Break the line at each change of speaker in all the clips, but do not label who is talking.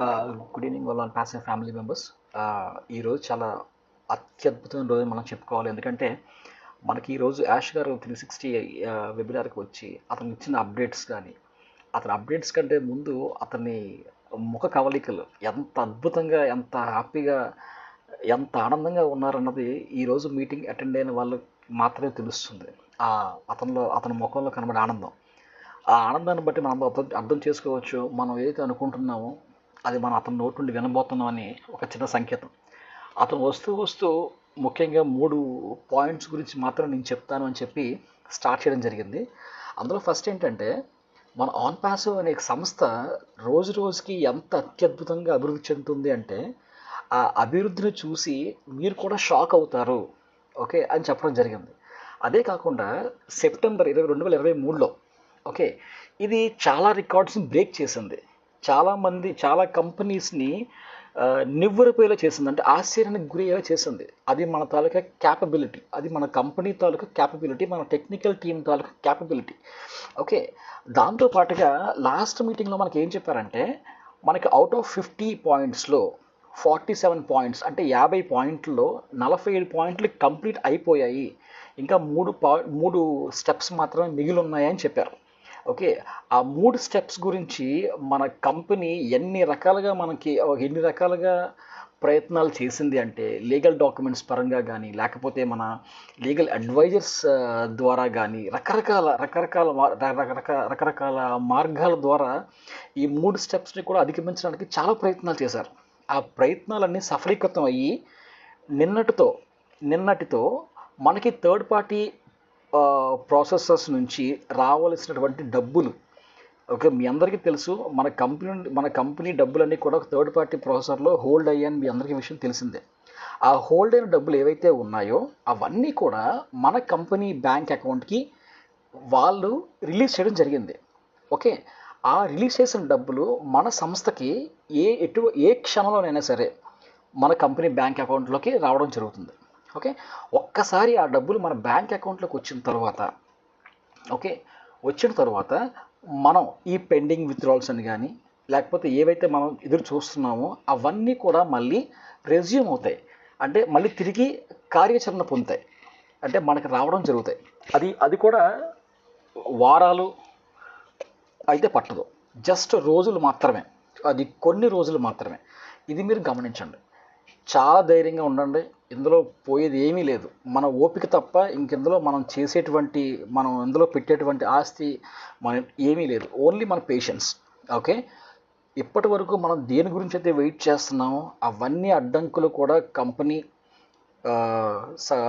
Good evening వాళ్ళ passing family members ఈరోజు చాలా అత్యద్భుతమైన రోజు మనం చెప్పుకోవాలి. ఎందుకంటే మనకి ఈరోజు యాష్ గారు త్రీ సిక్స్టీ వెబినార్కి వచ్చి అతను ఇచ్చిన అప్డేట్స్ కానీ అతని అప్డేట్స్ కంటే ముందు అతని ముఖ కవలికలు ఎంత అద్భుతంగా ఎంత హ్యాపీగా ఎంత ఆనందంగా ఉన్నారన్నది ఈరోజు మీటింగ్ అటెండ్ అయిన వాళ్ళకి మాత్రమే తెలుస్తుంది. అతనిలో అతని ముఖంలో కనబడే ఆనందం. ఆ ఆనందాన్ని బట్టి మనం అర్థం అర్థం చేసుకోవచ్చు. మనం ఏదైతే అనుకుంటున్నామో అది మనం అతని నోటి నుండి వినబోతున్నామని ఒక చిన్న సంకేతం. అతను వస్తూ వస్తూ ముఖ్యంగా మూడు పాయింట్స్ గురించి మాత్రం నేను చెప్తాను అని చెప్పి స్టార్ట్ చేయడం జరిగింది. అందులో ఫస్ట్ ఏంటంటే మన ఆన్ పాసివ్ అనే సంస్థ రోజు రోజుకి ఎంత అత్యద్భుతంగా అభివృద్ధి చెందుతుంది అంటే ఆ అభివృద్ధిని చూసి మీరు కూడా షాక్ అవుతారు. ఓకే అని చెప్పడం జరిగింది. అదే కాకుండా సెప్టెంబర్ ఇరవై రెండు వేల ఇరవై మూడులో ఓకే ఇది చాలా రికార్డ్స్ని బ్రేక్ చేసింది. చాలామంది చాలా కంపెనీస్ని నివ్వరపోయేలా చేసింది. అంటే ఆశ్చర్యానికి గురి అయ్యేలా చేసింది. అది మన తాలూకా క్యాపబిలిటీ అది మన కంపెనీ తాలూకా క్యాపబిలిటీ మన టెక్నికల్ టీం తాలూకా క్యాపబిలిటీ ఓకే దాంతో పాటుగా లాస్ట్ మీటింగ్లో మనకి ఏం చెప్పారంటే మనకి అవుట్ ఆఫ్ ఫిఫ్టీ పాయింట్స్లో ఫార్టీ సెవెన్ పాయింట్స్ అంటే యాభై పాయింట్లో నలభై ఏడు పాయింట్లు కంప్లీట్ అయిపోయాయి. ఇంకా మూడు పా మూడు స్టెప్స్ మాత్రమే మిగిలి ఉన్నాయని చెప్పారు. ఓకే ఆ మూడు స్టెప్స్ గురించి మన కంపెనీ ఎన్ని రకాలుగా మనకి ఎన్ని రకాలుగా ప్రయత్నాలు చేసింది అంటే లీగల్ డాక్యుమెంట్స్ పరంగా కానీ లేకపోతే మన లీగల్ అడ్వైజర్స్ ద్వారా కానీ రకరకాల రకరకాల రకరకాల మార్గాల ద్వారా ఈ మూడు స్టెప్స్ని కూడా అధిగమించడానికి చాలా ప్రయత్నాలు చేశారు. ఆ ప్రయత్నాలన్నీ సఫలీకృతం అయ్యి నిన్నటితో నిన్నటితో మనకి థర్డ్ పార్టీ ప్రాసెసర్స్ నుంచి రావలసినటువంటి డబ్బులు. ఓకే మీ అందరికీ తెలుసు మన కంపెనీ మన కంపెనీ డబ్బులన్నీ కూడా థర్డ్ పార్టీ ప్రాసెసర్లో హోల్డ్ అయ్యాయని మీ అందరికీ విషయం తెలిసిందే. ఆ హోల్డ్ అయిన డబ్బులు ఏవైతే ఉన్నాయో అవన్నీ కూడా మన కంపెనీ బ్యాంక్ అకౌంట్కి వాళ్ళు రిలీజ్ చేయడం జరిగింది. ఓకే ఆ రిలీజ్ చేసిన డబ్బులు మన సంస్థకి ఏ ఎటు ఏ క్షణంలోనైనా సరే మన కంపెనీ బ్యాంక్ అకౌంట్లోకి రావడం జరుగుతుంది. ఓకే? ఒక్కసారి ఆ డబ్బులు మన బ్యాంక్ అకౌంట్లోకి వచ్చిన తర్వాత ఓకే? వచ్చిన తర్వాత మనం ఈ పెండింగ్ విత్డ్రాల్స్ అని కానీ లేకపోతే ఏవైతే మనం ఎదురు చూస్తున్నామో అవన్నీ కూడా మళ్ళీ రెజ్యూమ్ అవుతాయి. అంటే మళ్ళీ తిరిగి కార్యాచరణ పొందుతాయి. అంటే మనకి రావడం జరుగుతాయి. అది అది కూడా వారాలు అయితే పట్టదు. జస్ట్ రోజులు మాత్రమే. అది కొన్ని రోజులు మాత్రమే. ఇది మీరు గమనించండి. చాలా ధైర్యంగా ఉండండి. ఇందులో పోయేది ఏమీ లేదు. మన ఓపిక తప్ప ఇంకెందులో మనం చేసేటువంటి మనం ఇందులో పెట్టేటువంటి ఆస్తి మన ఏమీ లేదు. ఓన్లీ మన పేషెన్స్ ఓకే ఇప్పటి వరకు మనం దేని గురించి అయితే వెయిట్ చేస్తున్నామో అవన్నీ అడ్డంకులు కూడా కంపెనీ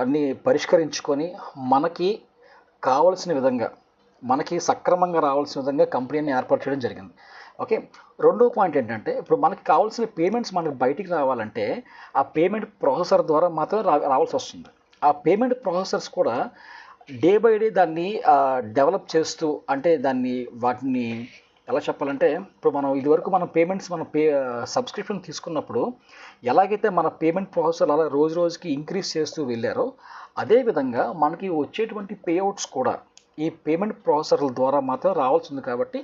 అన్నీ పరిష్కరించుకొని మనకి కావలసిన విధంగా మనకి సక్రమంగా రావాల్సిన విధంగా కంపెనీని ఏర్పాటు చేయడం జరిగింది. ఓకే. రెండో పాయింట్ ఏంటంటే ఇప్పుడు మనకి కావాల్సిన పేమెంట్స్ మనకి బయటికి రావాలంటే ఆ పేమెంట్ ప్రాసెసర్ ద్వారా మాత్రం రా రావాల్సి వస్తుంది. ఆ పేమెంట్ ప్రాసెసర్స్ కూడా డే బై డే దాన్ని డెవలప్ చేస్తూ అంటే దాన్ని వాటిని ఎలా చెప్పాలంటే ఇప్పుడు మనం ఇదివరకు మన పేమెంట్స్ మన పే సబ్స్క్రిప్షన్ తీసుకున్నప్పుడు ఎలాగైతే మన పేమెంట్ ప్రాసెసర్ అలా రోజు రోజుకి ఇంక్రీజ్ చేస్తూ వెళ్ళారో అదేవిధంగా మనకి వచ్చేటువంటి పేఅవుట్స్ కూడా ఈ పేమెంట్ ప్రాసెసర్ల ద్వారా మాత్రం రావాల్సింది కాబట్టి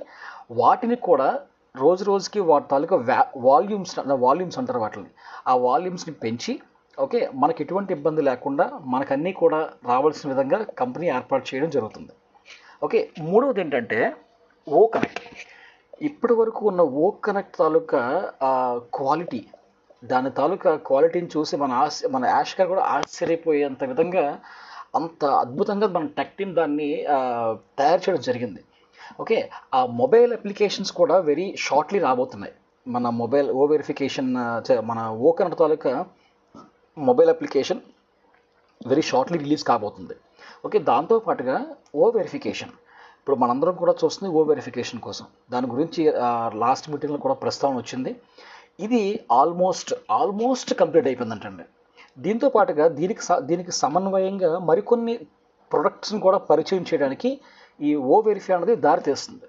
వాటిని కూడా రోజు రోజుకి వాటి తాలూకా వ్యా వాల్యూమ్స్ వాల్యూమ్స్ అంటారు వాటిని. ఆ వాల్యూమ్స్ని పెంచి ఓకే మనకి ఎటువంటి ఇబ్బంది లేకుండా మనకన్నీ కూడా రావాల్సిన విధంగా కంపెనీ ఏర్పాటు చేయడం జరుగుతుంది. ఓకే మూడవది ఏంటంటే ఓ కనెక్ట్. ఇప్పటి వరకు ఉన్న ఓ కనెక్ట్ తాలూకా క్వాలిటీ దాని తాలూకా క్వాలిటీని చూసి మన ఆశ మన యాష్కర్ కూడా ఆశ్చర్యపోయేంత విధంగా అంత అద్భుతంగా మన టెక్ టీమ్ దాన్ని తయారు చేయడం జరిగింది. ఓకే? ఆ మొబైల్ అప్లికేషన్స్ కూడా వెరీ షార్ట్లీ రాబోతున్నాయి. మన మొబైల్ ఓ వెరిఫికేషన్ మన ఓ కనెక్ట్ తాలూకా mobile application very shortly release కాబోతుంది. ఓకే? దాంతోపాటుగా ఓ వెరిఫికేషన్. ఇప్పుడు మనందరం కూడా చూస్తుంది ఓ వెరిఫికేషన్ కోసం. దాని గురించి లాస్ట్ మీటింగ్లో కూడా ప్రస్తావన వచ్చింది. ఇది ఆల్మోస్ట్ ఆల్మోస్ట్ కంప్లీట్ అయిపోయిందంటండి. దీంతో పాటుగా దీనికి దీనికి సమన్వయంగా మరికొన్ని ప్రొడక్ట్స్ని కూడా పరిచయం చేయడానికి ఈ ఓ వెరిఫై అనేది దారితీస్తుంది.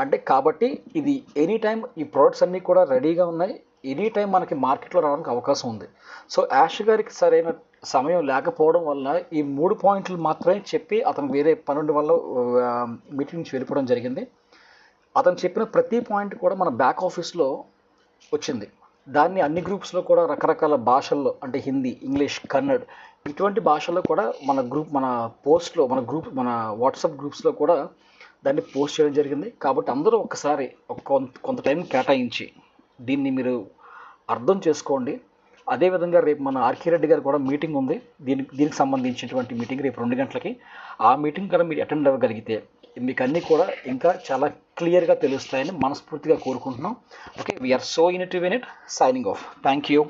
అంటే కాబట్టి ఇది ఎనీ టైం ఈ ప్రోడక్ట్స్ అన్నీ కూడా రెడీగా ఉన్నాయి. ఎనీ టైం మనకి మార్కెట్లో రావడానికి అవకాశం ఉంది. సో యాష్ గారికి సరైన సమయం లేకపోవడం వల్ల ఈ మూడు పాయింట్లు మాత్రమే చెప్పి అతను వేరే పనుండి వల్ల మీటింగ్ నుంచి వెళ్ళిపోవడం జరిగింది. అతను చెప్పిన ప్రతి పాయింట్ కూడా మన బ్యాక్ ఆఫీస్లో వచ్చింది. దాన్ని అన్ని గ్రూప్స్లో కూడా రకరకాల భాషల్లో అంటే హిందీ ఇంగ్లీష్ కన్నడ్ ఇటువంటి భాషల్లో కూడా మన గ్రూప్ మన పోస్ట్లో మన గ్రూప్ మన వాట్సాప్ గ్రూప్స్లో కూడా దాన్ని పోస్ట్ చేయడం జరిగింది. కాబట్టి అందరూ ఒకసారి కొంత కొంత టైం కేటాయించి దీన్ని మీరు అర్థం చేసుకోండి. అదేవిధంగా రేపు మన ఆర్కే రెడ్డి గారు కూడా మీటింగ్ ఉంది. దీనికి దీనికి సంబంధించినటువంటి మీటింగ్ రేపు రెండు గంటలకి. ఆ మీటింగ్ కనుక మీరు అటెండ్ అవ్వగలిగితే మీకు అన్నీ కూడా ఇంకా చాలా క్లియర్గా తెలుస్తాయని మనస్ఫూర్తిగా కోరుకుంటున్నాం. Okay we are so in to it signing off thank you